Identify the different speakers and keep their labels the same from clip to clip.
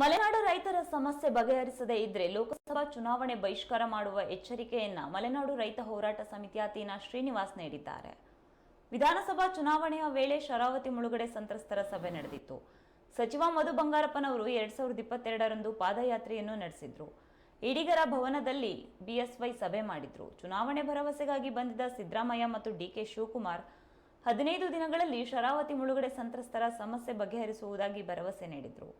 Speaker 1: ಮಲೆನಾಡು ರೈತರ ಸಮಸ್ಯೆ ಬಗೆಹರಿಸದೇ ಇದ್ರೆ ಲೋಕಸಭಾ ಚುನಾವಣೆ ಬಹಿಷ್ಕಾರ ಮಾಡುವ ಎಚ್ಚರಿಕೆಯನ್ನ ಮಲೆನಾಡು ರೈತ ಹೋರಾಟ ಸಮಿತಿಯ ತೀನಾ ಶ್ರೀನಿವಾಸ್ ನೀಡಿದ್ದಾರೆ. ವಿಧಾನಸಭಾ ಚುನಾವಣೆಯ ವೇಳೆ ಶರಾವತಿ ಮುಳುಗಡೆ ಸಂತ್ರಸ್ತರ ಸಭೆ ನಡೆದಿತ್ತು. ಸಚಿವ ಮಧು ಬಂಗಾರಪ್ಪನವರು ಎರಡ್ ಸಾವಿರದ ಇಪ್ಪತ್ತೆರಡರಂದು ಪಾದಯಾತ್ರೆಯನ್ನು ನಡೆಸಿದ್ರು. ಇಡಿಗರ ಭವನದಲ್ಲಿ ಬಿಎಸ್ವೈ ಸಭೆ ಮಾಡಿದ್ರು. ಚುನಾವಣೆ ಭರವಸೆಗಾಗಿ ಬಂದಿದ್ದ ಸಿದ್ದರಾಮಯ್ಯ ಮತ್ತು ಡಿಕೆ ಶಿವಕುಮಾರ್ ಹದಿನೈದು ದಿನಗಳಲ್ಲಿ ಶರಾವತಿ ಮುಳುಗಡೆ ಸಂತ್ರಸ್ತರ ಸಮಸ್ಯೆ ಬಗೆಹರಿಸುವುದಾಗಿ ಭರವಸೆ ನೀಡಿದ್ರು.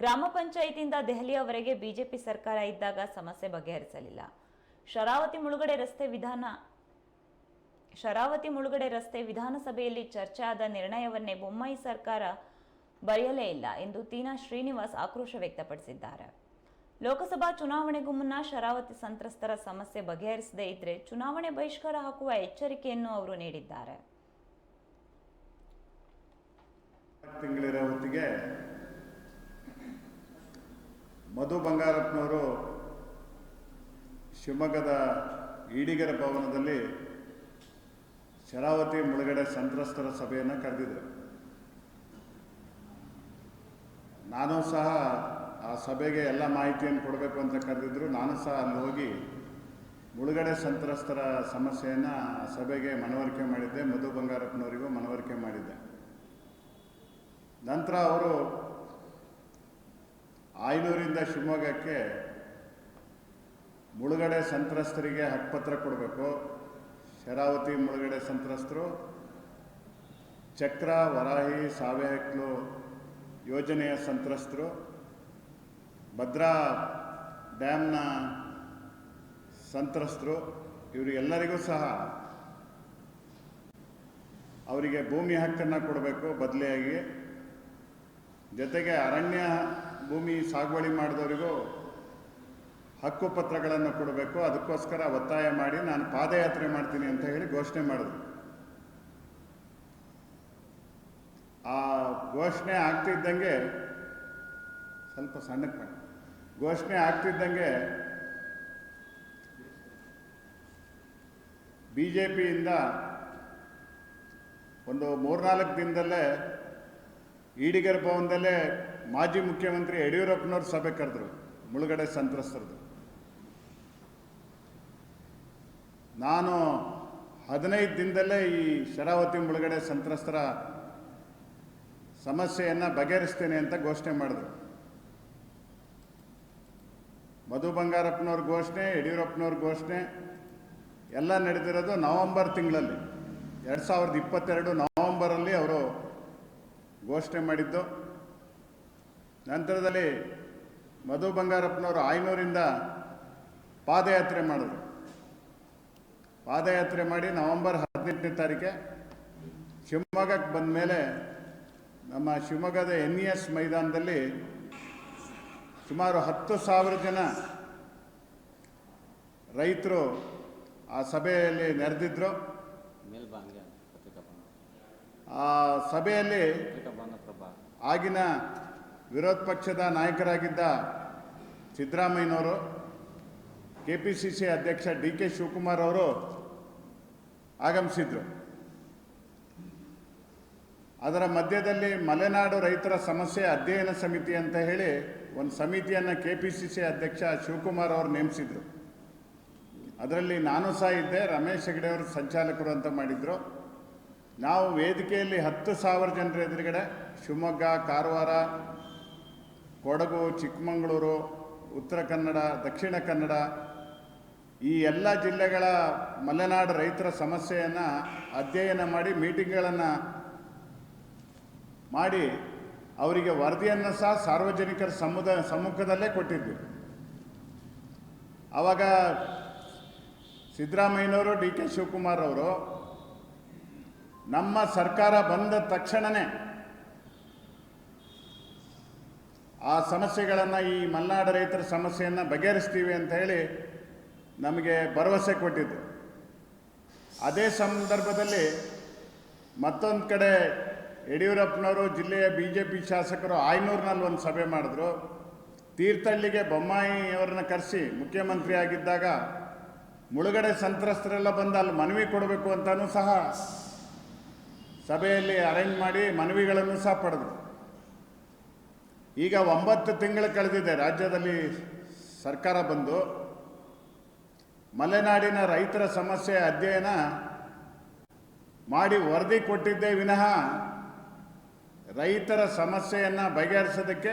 Speaker 1: ಗ್ರಾಮ ಪಂಚಾಯಿತಿಯಿಂದ ದೆಹಲಿಯವರೆಗೆ ಬಿಜೆಪಿ ಸರ್ಕಾರ ಇದ್ದಾಗ ಸಮಸ್ಯೆ ಬಗೆಹರಿಸಲಿಲ್ಲ. ಶರಾವತಿ ಮುಳುಗಡೆ ರಸ್ತೆ ವಿಧಾನ, ಶರಾವತಿ ಮುಳುಗಡೆ ರಸ್ತೆ ವಿಧಾನಸಭೆಯಲ್ಲಿ ಚರ್ಚೆ ಆದ ನಿರ್ಣಯವನ್ನೇ ಬೊಮ್ಮಾಯಿ ಸರ್ಕಾರ ಬರೆಯಲೇ ಇಲ್ಲ ಎಂದು ತೀನಾ ಶ್ರೀನಿವಾಸ್ ಆಕ್ರೋಶ ವ್ಯಕ್ತಪಡಿಸಿದ್ದಾರೆ. ಲೋಕಸಭಾ ಚುನಾವಣೆಗೂ ಮುನ್ನ ಶರಾವತಿ ಸಂತ್ರಸ್ತರ ಸಮಸ್ಯೆ ಬಗೆಹರಿಸದೇ ಇದ್ರೆ ಚುನಾವಣೆ ಬಹಿಷ್ಕಾರ ಹಾಕುವ ಎಚ್ಚರಿಕೆಯನ್ನು ಅವರು ನೀಡಿದ್ದಾರೆ.
Speaker 2: ಮಧು ಬಂಗಾರಪ್ಪನವರು ಶಿವಮೊಗ್ಗದ ಈಡಿಗರ ಭವನದಲ್ಲಿ ಶರಾವತಿ ಮುಳುಗಡೆ ಸಂತ್ರಸ್ತರ ಸಭೆಯನ್ನು ಕರೆದಿದ್ದರು. ನಾನು ಸಹ ಆ ಸಭೆಗೆ ಎಲ್ಲ ಮಾಹಿತಿಯನ್ನು ಕೊಡಬೇಕು ಅಂತ ಕರೆದಿದ್ದರು. ನಾನು ಸಹ ಅಲ್ಲಿ ಹೋಗಿ ಮುಳುಗಡೆ ಸಂತ್ರಸ್ತರ ಸಮಸ್ಯೆಯನ್ನು ಸಭೆಗೆ ಮನವರಿಕೆ ಮಾಡಿದ್ದೆ. ಮಧು ಬಂಗಾರಪ್ಪನವರಿಗೂ ಮನವರಿಕೆ ಮಾಡಿದ್ದೆ. ನಂತರ ಅವರು ಆಯನೂರಿಂದ ಶಿವಮೊಗ್ಗಕ್ಕೆ ಮುಳುಗಡೆ ಸಂತ್ರಸ್ತರಿಗೆ ಹಕ್ಕುಪತ್ರ ಕೊಡಬೇಕು. ಶರಾವತಿ ಮುಳುಗಡೆ ಸಂತ್ರಸ್ತರು, ಚಕ್ರ, ವರಾಹಿ ಸಾವೆಹಕ್ಲು ಯೋಜನೆಯ ಸಂತ್ರಸ್ತರು, ಭದ್ರಾ ಡ್ಯಾಮ್ನ ಸಂತ್ರಸ್ತರು, ಇವರು ಎಲ್ಲರಿಗೂ ಸಹ ಅವರಿಗೆ ಭೂಮಿ ಹಕ್ಕನ್ನು ಕೊಡಬೇಕು ಬದಲಿಯಾಗಿ. ಜೊತೆಗೆ ಅರಣ್ಯ ಭೂಮಿ ಸಾಗುವಳಿ ಮಾಡಿದವರಿಗೂ ಹಕ್ಕುಪತ್ರಗಳನ್ನು ಕೊಡಬೇಕು. ಅದಕ್ಕೋಸ್ಕರ ಒತ್ತಾಯ ಮಾಡಿ ನಾನು ಪಾದಯಾತ್ರೆ ಮಾಡ್ತೀನಿ ಅಂತ ಹೇಳಿ ಘೋಷಣೆ ಮಾಡಿದ್ರು. ಆ ಘೋಷಣೆ ಆಗ್ತಿದ್ದಂಗೆ ಸ್ವಲ್ಪ ಸಣ್ಣಕ್ಕೆ ಮಾಡಿ ಘೋಷಣೆ ಆಗ್ತಿದ್ದಂಗೆ ಬಿ ಜೆ ಪಿಯಿಂದ ಒಂದು ಮೂರ್ನಾಲ್ಕು ದಿನದಲ್ಲೇ ಈಡಿಗರ ಭವನದಲ್ಲೇ ಮಾಜಿ ಮುಖ್ಯಮಂತ್ರಿ ಯಡಿಯೂರಪ್ಪನವ್ರ ಸಭೆ ಕರೆದ್ರು, ಮುಳುಗಡೆ ಸಂತ್ರಸ್ತರದು. ನಾನು ಹದಿನೈದು ದಿನದಲ್ಲೇ ಈ ಶರಾವತಿ ಮುಳುಗಡೆ ಸಂತ್ರಸ್ತರ ಸಮಸ್ಯೆಯನ್ನು ಬಗೆಹರಿಸ್ತೇನೆ ಅಂತ ಘೋಷಣೆ ಮಾಡಿದ್ರು. ಮಧು ಬಂಗಾರಪ್ಪನವ್ರ ಘೋಷಣೆ, ಯಡಿಯೂರಪ್ಪನವ್ರ ಘೋಷಣೆ, ಎಲ್ಲ ನಡೆದಿರೋದು ನವೆಂಬರ್ ತಿಂಗಳಲ್ಲಿ. ಎರಡು ಸಾವಿರದ ಇಪ್ಪತ್ತೆರಡು ನವೆಂಬರಲ್ಲಿ ಅವರು ಘೋಷಣೆ ಮಾಡಿದ್ದು. ನಂತರದಲ್ಲಿ ಮಧು ಬಂಗಾರಪ್ಪನವರು ಆಯ್ನೂರಿಂದ ಪಾದಯಾತ್ರೆ ಮಾಡಿದ್ರು. ಪಾದಯಾತ್ರೆ ಮಾಡಿ ನವೆಂಬರ್ ಹದಿನೆಂಟನೇ ತಾರೀಕೆ ಶಿವಮೊಗ್ಗಕ್ಕೆ ಬಂದ ಮೇಲೆ ನಮ್ಮ ಶಿವಮೊಗ್ಗದ ಎನ್ ಇ ಎಸ್ ಮೈದಾನದಲ್ಲಿ ಸುಮಾರು ಹತ್ತು ಸಾವಿರ ಜನ ರೈತರು ಆ ಸಭೆಯಲ್ಲಿ
Speaker 3: ಭವನ
Speaker 2: ಆ ಸಭೆಯಲ್ಲಿ ಆಗಿನ ವಿರೋಧ ಪಕ್ಷದ ನಾಯಕರಾಗಿದ್ದ ಸಿದ್ದರಾಮಯ್ಯನವರು ಕೆ ಪಿ ಸಿ ಸಿ ಅಧ್ಯಕ್ಷ ಡಿ ಕೆ ಶಿವಕುಮಾರ್ ಅವರು ಆಗಮಿಸಿದ್ರು. ಅದರ ಮಧ್ಯದಲ್ಲಿ ಮಲೆನಾಡು ರೈತರ ಸಮಸ್ಯೆ ಅಧ್ಯಯನ ಸಮಿತಿ ಅಂತ ಹೇಳಿ ಒಂದು ಸಮಿತಿಯನ್ನು ಕೆ ಪಿ ಸಿ ಸಿ ಅಧ್ಯಕ್ಷ ಶಿವಕುಮಾರ್ ಅವರು ನೇಮಿಸಿದ್ರು. ಅದರಲ್ಲಿ ನಾನು ಸಹ ಇದ್ದೆ, ರಮೇಶ್ ಹೆಗಡೆ ಅವರು ಸಂಚಾಲಕರು ಅಂತ ಮಾಡಿದ್ರು. ನಾವು ವೇದಿಕೆಯಲ್ಲಿ ಹತ್ತು ಸಾವಿರ ಜನರ ಎದುರುಗಡೆ ಶಿವಮೊಗ್ಗ, ಕಾರವಾರ ಕೊಡಗು, ಚಿಕ್ಕಮಗಳೂರು, ಉತ್ತರ ಕನ್ನಡ, ದಕ್ಷಿಣ ಕನ್ನಡ ಈ ಎಲ್ಲ ಜಿಲ್ಲೆಗಳ ಮಲೆನಾಡು ರೈತರ ಸಮಸ್ಯೆಯನ್ನು ಅಧ್ಯಯನ ಮಾಡಿ ಮೀಟಿಂಗ್ಗಳನ್ನು ಮಾಡಿ ಅವರಿಗೆ ವರದಿಯನ್ನು ಸಹ ಸಾರ್ವಜನಿಕರ ಸಮುದ, ಸಮ್ಮುಖದಲ್ಲೇ ಕೊಟ್ಟಿದ್ವಿ. ಆವಾಗ ಸಿದ್ದರಾಮಯ್ಯನವರು, ಡಿ ಕೆ ಶಿವಕುಮಾರ್ ಅವರು ನಮ್ಮ ಸರ್ಕಾರ ಬಂದ ತಕ್ಷಣವೇ ಆ ಸಮಸ್ಯೆಗಳನ್ನು ಈ ಮಲೆನಾಡು ರೈತರ ಸಮಸ್ಯೆಯನ್ನು ಬಗೆಹರಿಸ್ತೀವಿ ಅಂತ ಹೇಳಿ ನಮಗೆ ಭರವಸೆ ಕೊಟ್ಟಿದ್ದು. ಅದೇ ಸಂದರ್ಭದಲ್ಲಿ ಮತ್ತೊಂದು ಕಡೆ ಯಡಿಯೂರಪ್ಪನವರು ಜಿಲ್ಲೆಯ ಬಿ ಜೆ ಪಿ ಶಾಸಕರು ಆಯ್ನೂರಿನಲ್ಲಿ ಒಂದು ಸಭೆ ಮಾಡಿದ್ರು. ತೀರ್ಥಹಳ್ಳಿಗೆ ಬೊಮ್ಮಾಯಿಯವರನ್ನ ಕರೆಸಿ ಮುಖ್ಯಮಂತ್ರಿ ಆಗಿದ್ದಾಗ ಮುಳುಗಡೆ ಸಂತ್ರಸ್ತರೆಲ್ಲ ಬಂದು ಅಲ್ಲಿ ಮನವಿ ಕೊಡಬೇಕು ಅಂತಲೂ ಸಹ ಸಭೆಯಲ್ಲಿ ಅರೇಂಜ್ ಮಾಡಿ ಮನವಿಗಳನ್ನು ಸಹ ಪಡೆದರು. ಈಗ ಒಂಬತ್ತು ತಿಂಗಳು ಕಳೆದಿದೆ ರಾಜ್ಯದಲ್ಲಿ ಸರ್ಕಾರ ಬಂದು ಮಲೆನಾಡಿನ ರೈತರ ಸಮಸ್ಯೆ ಅಧ್ಯಯನ ಮಾಡಿ ವರದಿ ಕೊಟ್ಟಿದ್ದೇ ವಿನಃ ರೈತರ ಸಮಸ್ಯೆಯನ್ನು ಬಗೆಹರಿಸೋದಕ್ಕೆ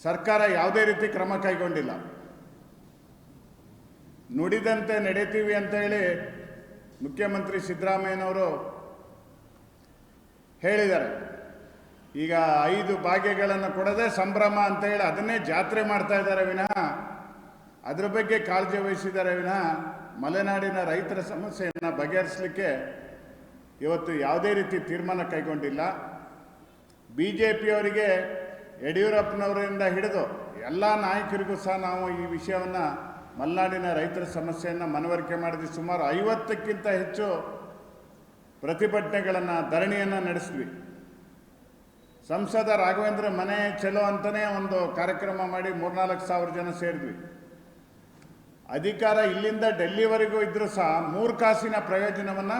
Speaker 2: ಸರ್ಕಾರ ಯಾವುದೇ ರೀತಿ ಕ್ರಮ ಕೈಗೊಂಡಿಲ್ಲ. ನುಡಿದಂತೆ ನಡೀತೀವಿ ಅಂತ ಹೇಳಿ ಮುಖ್ಯಮಂತ್ರಿ ಸಿದ್ದರಾಮಯ್ಯನವರು ಹೇಳಿದ್ದಾರೆ. ಈಗ ಐದು ಭಾಗ್ಯಗಳನ್ನು ಕೊಡದೆ ಸಂಭ್ರಮ ಅಂತ ಹೇಳಿ ಅದನ್ನೇ ಜಾತ್ರೆ ಮಾಡ್ತಾ ಇದ್ದಾರೆ ವಿನಃ. ಅದ್ರ ಬಗ್ಗೆ ಕಾಳಜಿ ವಹಿಸಿದ್ದಾರೆ ವಿನಃ. ಮಲೆನಾಡಿನ ರೈತರ ಸಮಸ್ಯೆಯನ್ನು ಬಗೆಹರಿಸಲಿಕ್ಕೆ ಇವತ್ತು ಯಾವುದೇ ರೀತಿ ತೀರ್ಮಾನ ಕೈಗೊಂಡಿಲ್ಲ. ಬಿ ಜೆ ಪಿಯವರಿಗೆ ಯಡಿಯೂರಪ್ಪನವರಿಂದ ಹಿಡಿದು ಎಲ್ಲ ನಾಯಕರಿಗೂ ಸಹ ನಾವು ಈ ವಿಷಯವನ್ನು ಮಲೆನಾಡಿನ ರೈತರ ಸಮಸ್ಯೆಯನ್ನು ಮನವರಿಕೆ ಮಾಡಿದ್ವಿ. ಸುಮಾರು ಐವತ್ತಕ್ಕಿಂತ ಹೆಚ್ಚು ಪ್ರತಿಭಟನೆಗಳನ್ನು, ಧರಣಿಯನ್ನು ನಡೆಸಿದ್ವಿ. ಸಂಸದ ರಾಘವೇಂದ್ರ ಮನೆ ಚಲೋ ಅಂತಲೇ ಒಂದು ಕಾರ್ಯಕ್ರಮ ಮಾಡಿ ಮೂರ್ನಾಲ್ಕು ಸಾವಿರ ಜನ ಸೇರಿದ್ವಿ. ಅಧಿಕಾರ ಇಲ್ಲಿಂದ ಡೆಲ್ಲಿವರೆಗೂ ಇದ್ದರೂ ಸಹ ಮೂರು ಕಾಸಿನ ಪ್ರಯೋಜನವನ್ನು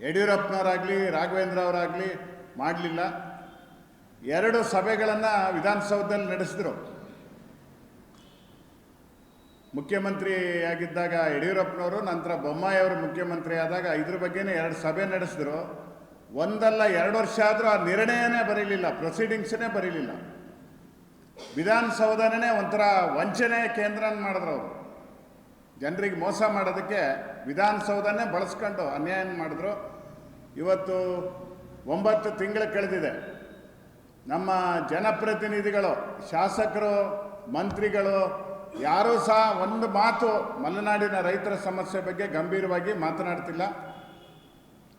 Speaker 2: ಯಡಿಯೂರಪ್ಪನವರಾಗಲಿ, ರಾಘವೇಂದ್ರ ಅವರಾಗಲಿ ಮಾಡಲಿಲ್ಲ. ಎರಡು ಸಭೆಗಳನ್ನು ವಿಧಾನಸೌಧದಲ್ಲಿ ನಡೆಸಿದ್ರು. ಮುಖ್ಯಮಂತ್ರಿ ಆಗಿದ್ದಾಗ ಯಡಿಯೂರಪ್ಪನವರು, ನಂತರ ಬೊಮ್ಮಾಯಿ ಅವರು ಮುಖ್ಯಮಂತ್ರಿ ಆದಾಗ ಇದ್ರ ಬಗ್ಗೆನೇ ಎರಡು ಸಭೆ ನಡೆಸಿದ್ರು. ಒಂದಲ್ಲ ಎರಡು ವರ್ಷ ಆದರೂ ಆ ನಿರ್ಣಯನೇ ಬರೀಲಿಲ್ಲ ಪ್ರೊಸೀಡಿಂಗ್ಸನ್ನೇ ಬರೀಲಿಲ್ಲ. ವಿಧಾನಸೌಧನೇ ಒಂಥರ ವಂಚನೆ ಕೇಂದ್ರ ಮಾಡಿದ್ರು ಅವರು. ಜನರಿಗೆ ಮೋಸ ಮಾಡೋದಕ್ಕೆ ವಿಧಾನಸೌಧನೇ ಬಳಸ್ಕೊಂಡು ಅನ್ಯಾಯ ಮಾಡಿದ್ರು. ಇವತ್ತು ಒಂಬತ್ತು ತಿಂಗಳು ಕಳೆದಿದೆ. ನಮ್ಮ ಜನಪ್ರತಿನಿಧಿಗಳು, ಶಾಸಕರು, ಮಂತ್ರಿಗಳು, ಯಾರೂ ಸಹ ಒಂದು ಮಾತು ಮಲೆನಾಡಿನ ರೈತರ ಸಮಸ್ಯೆ ಬಗ್ಗೆ ಗಂಭೀರವಾಗಿ ಮಾತನಾಡ್ತಿಲ್ಲ.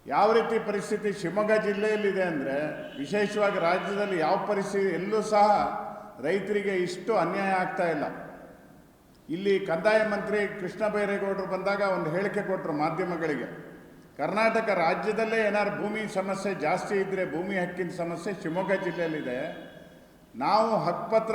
Speaker 2: ಯಾವ ರೀತಿ ಪರಿಸ್ಥಿತಿ ಶಿವಮೊಗ್ಗ ಜಿಲ್ಲೆಯಲ್ಲಿದೆ ಅಂದರೆ ವಿಶೇಷವಾಗಿ ರಾಜ್ಯದಲ್ಲಿ ಯಾವ ಪರಿಸ್ಥಿತಿ ಎಲ್ಲೂ ಸಹ ರೈತರಿಗೆ ಇಷ್ಟು ಅನ್ಯಾಯ ಆಗ್ತಾ ಇಲ್ಲ. ಇಲ್ಲಿ ಕಂದಾಯ ಮಂತ್ರಿ ಕೃಷ್ಣ ಬೈರೇಗೌಡರು ಬಂದಾಗ ಒಂದು ಹೇಳಿಕೆ ಕೊಟ್ಟರು ಮಾಧ್ಯಮಗಳಿಗೆ. ಕರ್ನಾಟಕ ರಾಜ್ಯದಲ್ಲೇ ಏನಾದ್ರು ಭೂಮಿ ಸಮಸ್ಯೆ ಜಾಸ್ತಿ ಇದ್ದರೆ ಭೂಮಿ ಹಕ್ಕಿನ ಸಮಸ್ಯೆ ಶಿವಮೊಗ್ಗ ಜಿಲ್ಲೆಯಲ್ಲಿದೆ. ನಾವು ಹಕ್ಕುಪತ್ರ